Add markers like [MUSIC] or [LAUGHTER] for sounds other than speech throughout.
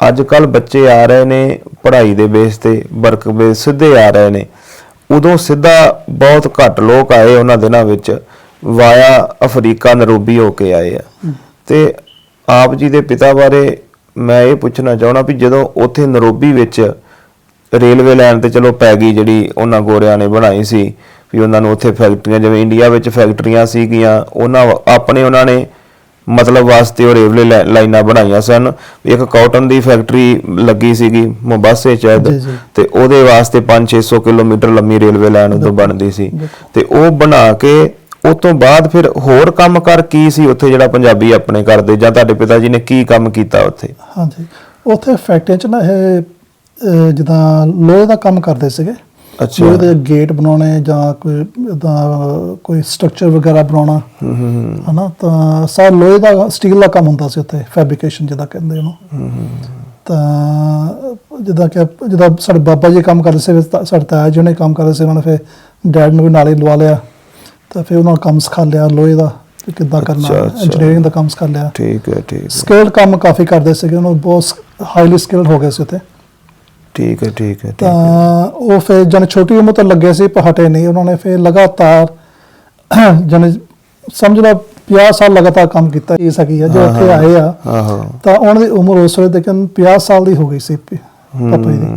ਅੱਜ ਕੱਲ ਬੱਚੇ ਆ ਰਹੇ ਨੇ ਪੜ੍ਹਾਈ ਦੇ ਬੇਸ ਤੇ ਵਰਕ ਬੇਸ ਸਿੱਧੇ ਆ ਰਹੇ ਨੇ। ਉਦੋਂ ਸਿੱਧਾ ਬਹੁਤ ਘੱਟ ਲੋਕ ਆਏ ਉਹਨਾਂ ਦਿਨਾਂ ਵਿੱਚ ਵਾਇਆ ਅਫਰੀਕਾ ਨਰੋਬੀ ਹੋ ਕੇ ਆਏ ਆ। ਤੇ ਆਪ ਜੀ ਦੇ ਪਿਤਾ ਬਾਰੇ ਮੈਂ ਇਹ ਪੁੱਛਣਾ ਚਾਹਣਾ ਵੀ ਜਦੋਂ ਉੱਥੇ ਨਰੋਬੀ ਵਿੱਚ ਰੇਲਵੇ ਲਾਈਨ ਤੇ ਚਲੋ ਪੈ ਗਈ ਜਿਹੜੀ ਉਹਨਾਂ ਗੋਰਿਆਂ ਨੇ ਬਣਾਈ ਸੀ ਵੀ ਉਹਨਾਂ ਨੂੰ ਉੱਥੇ ਫੈਕਟਰੀਆਂ ਜਿਵੇਂ ਇੰਡੀਆ ਵਿੱਚ ਫੈਕਟਰੀਆਂ ਸੀਗੀਆਂ ਉਹਨਾਂ ਆਪਣੇ ਉਹਨਾਂ ਨੇ ਮਤਲਬ ਵਾਸਤੇ ਉਹ ਰੇਲਵੇ ਲਾਈ- ਲਾਈਨਾਂ ਬਣਾਈਆਂ ਸਨ। ਇੱਕ ਕਾਟਨ ਦੀ ਫੈਕਟਰੀ ਲੱਗੀ ਸੀਗੀ ਮੁਬਾਸੇ ਜੀ। ਤੇ ਉਹਦੇ ਵਾਸਤੇ 5-600 ਕਿਲੋਮੀਟਰ ਲੰਮੀ ਰੇਲਵੇ ਲਾਈਨ ਉਦੋਂ ਬਣਦੀ ਸੀ। ਤੇ ਉਹ ਬਣਾ ਕੇ ਉਸ ਤੋਂ ਬਾਅਦ ਫਿਰ ਹੋਰ ਕੰਮ ਕਰ ਕੀ ਸੀ ਉੱਥੇ ਜਿਹੜਾ ਪੰਜਾਬੀ ਆਪਣੇ ਕਰਦੇ ਜਾਂ ਤੁਹਾਡੇ ਪਿਤਾ ਜੀ ਨੇ ਕੀ ਕੰਮ ਕੀਤਾ ਉੱਥੇ? ਹਾਂਜੀ। ਉੱਥੇ ਫੈਕਟਰੀ ਚ ਨਾ ਇਹ ਜਿੱਦਾਂ ਲੋਹੇ ਦਾ ਕੰਮ ਕਰਦੇ ਸੀਗੇ। ਅੱਛਾ। ਲੋਹੇ ਦੇ ਗੇਟ ਬਣਾਉਣੇ ਜਾਂ ਕੋਈ ਦਾ ਕੋਈ ਸਟਰਕਚਰ ਵਗੈਰਾ ਬਣਾਉਣਾ ਹਨਾ? ਤਾਂ ਸਾਰਾ ਲੋਹੇ ਦਾ ਸਟੀਲ ਦਾ ਕੰਮ ਹੁੰਦਾ ਸੀ ਉੱਥੇ ਫੈਬਰੀਕੇਸ਼ਨ ਜਿਹਦਾ ਕਹਿੰਦੇ ਉਹਨੂੰ। ਤਾਂ ਜਿੱਦਾਂ ਕਿ ਜਿੱਦਾਂ ਸਾਡੇ ਬਾਬਾ ਜੀ ਕੰਮ ਕਰਦੇ ਸੀ ਸਾਡੇ ਤਾਇਆ ਜੀ ਨੇ ਕੰਮ ਕਰਦੇ ਸੀ ਉਹਨਾਂ ਨੇ ਫਿਰ ਡੈਡ ਨੂੰ ਵੀ ਨਾਲੇ ਲਵਾ ਲਿਆ। ਤਾਂ ਫਿਰ ਉਹਨਾਂ ਕੰਮ ਸਿਖਾ ਲਿਆ ਲੋਹੇ ਦਾ ਕਿੱਦਾਂ ਕਰਨਾ। ਇੰਜੀਨੀਅਰਿੰਗ ਦਾ ਕੰਮ ਸਿਖਾ ਲਿਆ। ਠੀਕ ਹੈ ਠੀਕ ਹੈ। ਸਕਿਲਡ ਕੰਮ ਕਾਫੀ ਕਰਦੇ ਸੀਗੇ ਉਹਨਾਂ ਬਹੁਤ ਹਾਈਲੀ ਸਕਿਲਡ ਹੋ ਗਏ ਸੀ ਉੱਥੇ। ਠੀਕ ਹੈ ਠੀਕ ਹੈ ਤਾਂ ਉਹ ਫਿਰ ਜਨ ਛੋਟੀ ਉਮਰ ਤੋਂ ਲੱਗੇ ਸੀ ਪਰ ਹਟੇ ਨਹੀਂ ਉਹਨਾਂ ਨੇ ਫਿਰ ਲਗਾਤਾਰ [CLEARS THROAT] ਜਨ ਸਮਝ ਲਓ 50 ਸਾਲ ਲਗਾਤਾਰ ਕੰਮ ਕੀਤਾ ਇਹ ਸਕੀ ਹੈ ਜੋ ਇੱਥੇ। ਆਏ ਆ। ਤਾਂ ਉਹਨਾਂ ਦੀ ਉਮਰ ਉਸ ਵੇਲੇ ਤੱਕ 50 ਸਾਲ ਦੀ ਹੋ ਗਈ ਸੀ ਪਾਪਾ ਜੀ ਦੀ।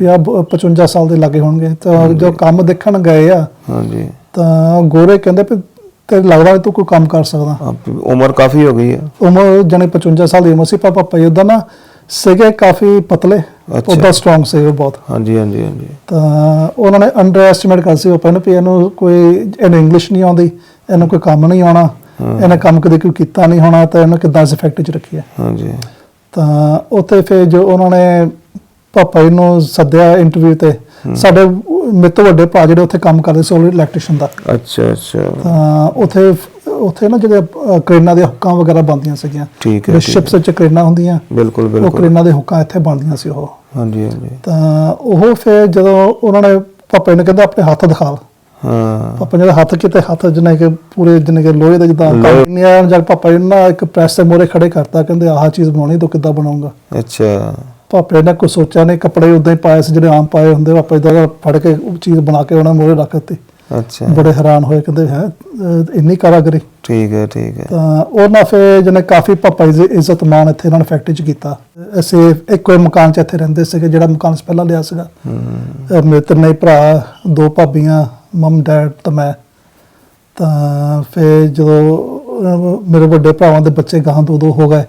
50 55 ਸਾਲ ਦੇ ਲੱਗੇ ਹੋਣਗੇ। ਤਾਂ ਜੋ ਕੰਮ ਦੇਖਣ ਗਏ ਆ ਹਾਂਜੀ। ਤਾਂ ਗੋਰੇ ਕਹਿੰਦੇ ਵੀ ਤੇ ਲੱਗਦਾ ਤੂੰ ਕੋਈ ਕੰਮ ਕਰ ਸਕਦਾ। ਉਮਰ ਕਾਫੀ ਹੋ ਗਈ ਹੈ ਉਮਰ ਜਣੇ 55 ਸਾਲ ਦੀ ਉਮਰ ਸੀ ਪਾਪਾ ਜੀ ਉਦਾਂ ਨਾ ਸੀਗੇ ਕਾਫੀ ਪਤਲੇ। ਉਹਦਾ ਸਟਰੋਂਗ ਸੀ ਉਹ ਬਹੁਤ। ਹਾਂਜੀ ਹਾਂਜੀ ਹਾਂਜੀ। ਤਾਂ ਉਹਨਾਂ ਨੇ ਅੰਡਰ ਐਸਟੀਮੇਟ ਕਰ ਸੀ ਪਹਿਲਾਂ ਵੀ ਇਹਨੂੰ ਕੋਈ ਇਹਨੂੰ ਇੰਗਲਿਸ਼ ਨਹੀਂ ਆਉਂਦੀ ਇਹਨੂੰ ਕੋਈ ਕੰਮ ਨਹੀਂ ਆਉਣਾ ਇਹਨੇ ਕੰਮ ਕਦੇ ਕੋਈ ਕੀਤਾ ਨਹੀਂ ਹੋਣਾ ਤਾਂ ਇਹਨੂੰ ਕਿੱਦਾਂ ਇਸ ਫੈਕਟਰੀ 'ਚ ਰੱਖਿਆ ਹਾਂਜੀ। ਤਾਂ ਉੱਥੇ ਫਿਰ ਜੋ ਉਹਨਾਂ ਨੇ ਪਾਪਾ ਜੀ ਨੂੰ ਸੱਦਿਆ ਇੰਟਰਵਿਊ ਤੇ ਸਾਡੇ ਮੇਰੇ ਤੋਂ ਵੱਡੇ ਭਰਾ ਜਿਹੜੇ ਉੱਥੇ ਕੰਮ ਕਰਦੇ ਸੀ ਉਹ ਇਲੈਕਟ੍ਰੀਸ਼ੀਅਨ ਦਾ। ਅੱਛਾ ਅੱਛਾ। ਤਾਂ ਉੱਥੇ ਉੱਥੇ ਨਾ ਜਿਹੜੇ ਕਰੇਨਾਂ ਦੇ ਹੁੱਕਾਂ ਵਗੈਰਾ ਬਣਦੀਆਂ ਸੀਗੀਆਂ। ਠੀਕ ਹੈ, ਠੀਕ ਸ਼ਿਪਸ ਵਿੱਚ ਕਰੇਨਾਂ ਹੁੰਦੀਆਂ ਬਿਲਕੁਲ ਉਹ ਬਿਲਕੁਲ। ਕਰੇਨਾਂ ਦੇ ਹੁੱਕਾਂ ਇੱਥੇ ਬਣਦੀਆਂ ਸੀ ਉਹ। ਹਾਂਜੀ ਹਾਂਜੀ। ਤਾਂ ਉਹ ਫਿਰ ਜਦੋਂ ਉਹਨਾਂ ਨੇ ਪਾਪਾ ਨੇ ਕਹਿੰਦਾ ਆਪਣੇ ਹੱਥ ਦਿਖਾ ਹਾਂ। ਪਾਪਾ ਜੀ ਦੇ ਹੱਥ ਕਿਤੇ ਹੱਥ ਜਿਹਨੇ ਕਿ ਪੂਰੇ ਜਿਹਨੇ ਕਿ ਲੋਹੇ ਦਾ ਜਿੱਦਾਂ ਲੋਹੇ- ਜਦ ਪਾਪਾ ਜੀ ਨੇ ਨਾ ਇੱਕ ਪ੍ਰੈਸ ਦੇ ਮੋਰੇ ਖੜੇ ਕਰਤਾ ਕਹਿੰਦੇ ਆਹ ਚੀਜ਼ ਬਣਾਉਣੀ ਤੂੰ ਕਿੱਦਾਂ ਬਣਾਉਂਗਾ ਅੱਛਾ। ਪਾਪੇ ਨੇ ਕੁਛ ਸੋਚਿਆ ਨਹੀਂ ਕੱਪੜੇ ਉਦਾਂ ਹੀ ਪਾਏ ਸੀ ਜਿਹੜੇ ਆਮ ਪਾਏ ਹੁੰਦੇ ਪਾਪਾ ਦਾ ਫੜ ਕੇ ਉਹ ਚੀਜ਼ ਬਣਾ ਕੇ ਉਹਨਾਂ ਮੋਰੇ ਰੱਖ ਦਿੱਤੀ। ਅੱਛਾ। ਬੜੇ ਹੈਰਾਨ ਹੋਏ ਕਹਿੰਦੇ ਹੈ ਇੰਨੀ ਕਾਰਾਗਰੀ। ਠੀਕ ਹੈ ਠੀਕ ਹੈ। ਤਾਂ ਉਹਨਾਂ ਫਿਰ ਜਿਹਨੇ ਕਾਫੀ ਪਾਪਾ ਜੀ ਇੱਜ਼ਤ ਮਾਣ ਇੱਥੇ ਇਹਨਾਂ ਨੇ ਫੈਕਟਰੀ 'ਚ ਕੀਤਾ। ਅਸੀਂ ਇੱਕੋ ਮਕਾਨ 'ਚ ਇੱਥੇ ਰਹਿੰਦੇ ਸੀਗੇ ਜਿਹੜਾ ਮਕਾਨ ਅਸੀਂ ਪਹਿਲਾਂ ਲਿਆ ਸੀਗਾ। ਮੇਰੇ ਤਿੰਨੇ ਭਰਾ ਦੋ ਭਾਬੀਆਂ ਮਮ ਡੈਡ ਤੇ ਮੈਂ। ਤਾਂ ਫਿਰ ਜਦੋਂ ਮੇਰੇ ਵੱਡੇ ਭਰਾਵਾਂ ਦੇ ਬੱਚੇ ਗਾਂ ਦੋ ਦੋ ਹੋ ਗਏ।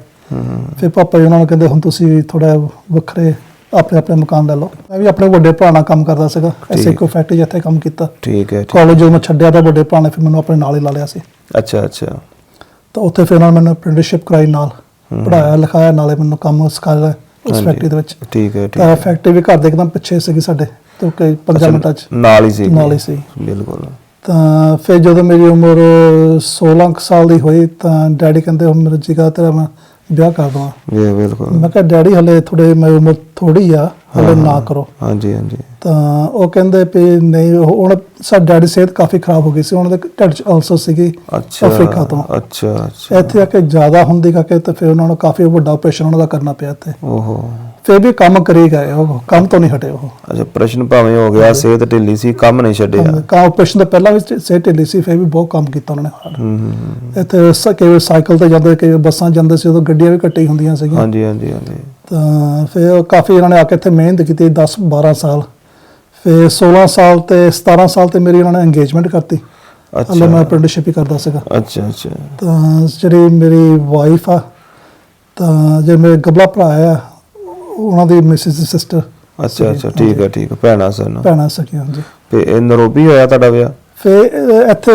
ਫਿਰ ਪਾਪਾ ਜੀ ਉਹਨਾਂ ਨੂੰ ਕਹਿੰਦੇ ਹੁਣ ਤੁਸੀਂ ਥੋੜਾ ਵੱਖਰੇ ਆਪਣੇ ਆਪਣੇ ਮਕਾਨ ਲੈ ਲਓ। ਮੈਂ ਵੀ ਆਪਣੇ ਵੱਡੇ ਭਰਾ ਨਾਲ ਕੰਮ ਕਰਦਾ ਸੀਗਾ। ਐਸੇ। ਕੋਈ ਫੈਕਟਰੀ ਇੱਥੇ ਕੰਮ ਕੀਤਾ। ਠੀਕ ਹੈ ਠੀਕ। ਕਾਲਜ ਜਦੋਂ ਮੈਂ ਛੱਡਿਆ ਤਾਂ ਵੱਡੇ ਭਰਾ ਨੇ ਫਿਰ ਮੈਨੂੰ ਆਪਣੇ ਨਾਲ ਹੀ ਲਾ ਲਿਆ ਸੀ। ਅੱਛਾ ਅੱਛਾ। ਤਾਂ ਉੱਥੇ ਫਿਰ ਉਹਨਾਂ ਨੇ ਮੈਨੂੰ ਅਪ੍ਰੈਂਟਿਸਸ਼ਿਪ ਕਰਾਈ ਨਾਲ। ਪੜਾਇਆ ਲਿਖਾਇਆ ਨਾਲੇ ਮੈਨੂੰ ਕੰਮ ਸਿਖਾਇਆ ਉਸ। ਫੈਕਟਰੀ ਦੇ ਵਿੱਚ। ਠੀਕ ਹੈ ਠੀਕ ਤਾਂ ਹੈ। ਫੈਕਟਰੀ ਵੀ ਘਰ ਦੇ ਇੱਕਦਮ ਪਿੱਛੇ ਸੀਗੀ ਸਾਡੇ। ਤੋਂ ਕਈ 5 ਮਿੰਟਾਂ 'ਚ ਨਾਲ ਹੀ ਸੀ ਨਾਲ ਹੀ ਸੀ। ਬਿਲਕੁਲ। ਤਾਂ ਫਿਰ ਜਦੋਂ ਮੇਰੀ ਉਮਰ 16 ਕੁ ਸਾਲ ਦੀ ਹੋਈ ਤਾਂ ਡੈਡੀ ਕਹਿੰਦੇ ਹੁਣ ਮੇਰਾ ਜੀਗਾ ਤੇਰਾ ਮੈਂ ਵਿਆਹ ਕਰ ਦਵਾਂ ਜੀ ਬਿਲਕੁਲ ਮੈਂ ਕਿਹਾ ਡੈਡੀ ਹਲੇ ਥੋੜੇ ਮੇਰੀ ਉਮਰ ਥੋੜੀ ਆ ਹਲੇ ਨਾ ਕਰੋ। ਹਾਂਜੀ ਹਾਂਜੀ। ਤਾਂ ਉਹ ਕਹਿੰਦੇ ਵੀ ਨਹੀਂ ਹੁਣ ਸਾਡੀ ਡੈਡੀ ਸਿਹਤ ਕਾਫੀ ਖਰਾਬ ਹੋ ਗਈ ਸੀ। ਉਹਨਾਂ ਦੇ ਢਿੱਡ 'ਚ ਅਲਸਰ ਸੀਗੀ ਅੱਛਾ ਅਫਰੀਕਾ ਤੋਂ। ਅੱਛਾ ਅੱਛਾ। ਇੱਥੇ ਆ ਕੇ ਜ਼ਿਆਦਾ ਹੁੰਦੀ ਕਰਕੇ ਤੇ ਫਿਰ ਉਹਨਾਂ ਨੂੰ ਕਾਫੀ ਵੱਡਾ ਆਪਰੇਸ਼ਨ ਉਹਨਾਂ ਦਾ ਕਰਨਾ ਪਿਆ ਇੱਥੇ। ਓਹੋ। ਫਿਰ ਵੀ ਕੰਮ ਕਰੀ ਗਏ ਉਹ ਕੰਮ ਤੋਂ ਨਹੀਂ ਹਟੇ ਉਹ। ਅੱਛਾ ਪ੍ਰਸ਼ਨ ਭਾਵੇਂ ਹੋ ਗਿਆ ਸਿਹਤ ਢਿੱਲੀ ਸੀ ਕੰਮ ਨਹੀਂ ਛੱਡਿਆ। ਕੰਮ ਆਪਰੇਸ਼ਨ ਤੋਂ ਪਹਿਲਾਂ ਵੀ ਸੇ ਢਿੱਲੀ ਸੀ ਫਿਰ ਵੀ ਬਹੁਤ ਕੰਮ ਕੀਤਾ ਉਹਨਾਂ ਨੇ। ਇੱਥੇ ਸ- ਕਈ ਵਾਰ ਸਾਈਕਲ ਤੇ ਜਾਂਦੇ ਵਾਰ ਬੱਸਾਂ ਜਾਂਦੇ ਸੀ ਉਦੋਂ ਗੱਡੀਆਂ ਵੀ ਕੱਟੀ ਹੁੰਦੀਆਂ ਸੀਗੀਆਂ। ਹਾਂਜੀ ਹਾਂਜੀ ਹਾਂਜੀ। ਤਾਂ ਫਿਰ ਕਾਫੀ ਇਹਨਾਂ ਨੇ ਆ ਕੇ ਇੱਥੇ ਮਿਹਨਤ ਕੀਤੀ 10 12 ਸਾਲ। ਫਿਰ 16 ਸਾਲ ਤੇ 17 ਸਾਲ ਤੇ ਮੇਰੀ ਉਹਨਾਂ ਨੇ ਇੰਗੇਜਮੈਂਟ ਕਰਤੀ। ਹਲੇ ਮੈਂ ਅੱਛਾ ਅਪ੍ਰੈਂਟਿਸਸ਼ਿਪ ਹੀ ਕਰਦਾ ਸੀਗਾ। ਅੱਛਾ ਅੱਛਾ। ਤਾਂ ਜਿਹੜੀ ਮੇਰੀ ਵਾਈਫ ਆ ਤਾਂ ਜੇ ਮੇਰੇ ਗਬਲਾ ਭਰਾ ਆ ਉਹਨਾਂ ਦੀ ਮਿਸਿਸ ਸਿਸਟਰ ਅੱਛਾ ਅੱਛਾ ਠੀਕ ਹੈ ਠੀਕ ਹੈ ਭੈਣਾ ਸਨ। ਭੈਣਾਂ ਸਕੀਆਂ ਹਾਂਜੀ। ਤੇ ਇਹ ਨਰੋਬੀ ਹੋਇਆ ਤੁਹਾਡਾ ਵਿਆਹ? ਫਿਰ ਅਹ, ਇੱਥੇ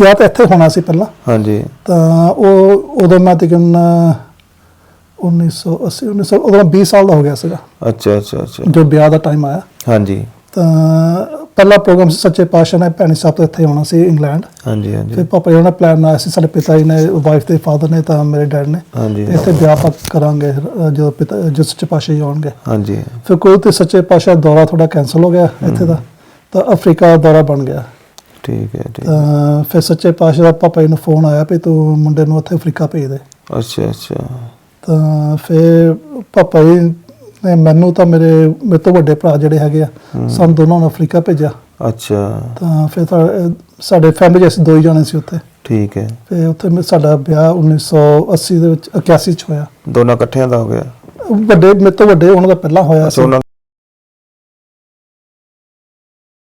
ਵਿਆਹ ਤਾਂ ਇੱਥੇ ਹੋਣਾ ਸੀ ਪਹਿਲਾਂ। ਹਾਂਜੀ। ਤਾਂ ਉਹ ਉਦੋਂ ਮੈਂ ਤਕਨ 1980 1900 ਉਦੋਂ ਮੈਂ 20 ਸਾਲ ਦਾ ਹੋ ਗਿਆ ਸੀਗਾ। ਅੱਛਾ ਅੱਛਾ ਅੱਛਾ। ਜੋ ਵਿਆਹ ਦਾ ਟਾਈਮ ਆਇਆ। ਹਾਂਜੀ। ਤਾਂ ਪਹਿਲਾ ਪ੍ਰੋਗਰਾਮ ਸੀ ਸੱਚੇ ਪਾਤਸ਼ਾਹ ਨੇ ਭੈਣੀ ਸਾਹਿਬ ਤੋਂ ਇੱਥੇ ਆਉਣਾ ਸੀ ਇੰਗਲੈਂਡ। ਹਾਂਜੀ ਫਿਰ ਹਾਂਜੀ ਪਾਪਾ ਜੀ ਦਾ ਪਲਾਨ ਆਇਆ ਸੀ ਸਾਡੇ ਪਿਤਾ ਜੀ ਨੇ ਵਾਈਫ ਦੇ ਫਾਦਰ ਨੇ ਤਾਂ ਮੇਰੇ ਡੈਡ ਨੇ। ਹਾਂਜੀ ਇੱਥੇ ਵਿਆਹ ਕਰਾਂਗੇ ਜਦੋਂ ਪਿਤਾ ਜੋ ਸੱਚੇ ਪਾਤਸ਼ਾਹ ਜੀ ਆਉਣਗੇ। ਹਾਂਜੀ। ਫਿਰ ਕੋਈ ਤੇ ਸੱਚੇ ਪਾਤਸ਼ਾਹ ਦੌਰਾ ਥੋੜਾ ਕੈਨਸਲ ਹੋ ਗਿਆ ਇੱਥੇ ਦਾ ਤਾਂ ਅਫਰੀਕਾ ਦਾ ਦੌਰਾ ਬਣ ਗਿਆ। ਠੀਕ ਹੈ ਠੀਕ ਤਾਂ ਫਿਰ ਸੱਚੇ ਪਾਤਸ਼ਾਹ ਦਾ ਪਾਪਾ ਜੀ ਨੂੰ ਫੋਨ ਆਇਆ ਵੀ ਤੂੰ ਮੁੰਡੇ ਨੂੰ ਉੱਥੇ ਅਫਰੀਕਾ ਭੇਜ ਦੇ। ਅੱਛਾ ਅੱਛਾ। ਤਾਂ ਫਿਰ ਪਾਪਾ ਜੀ ਨੇ ਮੈਨੂੰ ਤਾਂ ਮੇਰੇ ਮੇਰੇ ਤੋਂ ਵੱਡੇ ਭਰਾ ਜਿਹੜੇ ਹੈਗੇ ਆ ਸਾਨੂੰ ਦੋਨਾਂ ਨੂੰ ਅਫਰੀਕਾ ਭੇਜਿਆ। ਅੱਛਾ। ਤਾਂ ਫਿਰ ਤਾਂ, ਸਾਡੇ ਫੈਮਿਲੀ ਅਸੀਂ ਦੋ ਹੀ ਜਾਣੇ ਸੀ ਉੱਥੇ। ਠੀਕ ਹੈ। ਤੇ ਉੱਥੇ ਸਾਡਾ ਵਿਆਹ 1980 ਦੇ ਵਿੱਚ 81 ਚ ਹੋਇਆ। ਦੋਨਾਂ ਇਕੱਠਿਆਂ ਦਾ ਹੋ ਗਿਆ। ਵੱਡੇ ਮੇਰੇ ਤੋਂ ਵੱਡੇ ਉਹਨਾਂ ਦਾ ਪਹਿਲਾਂ ਹੋਇਆ ਸੀ।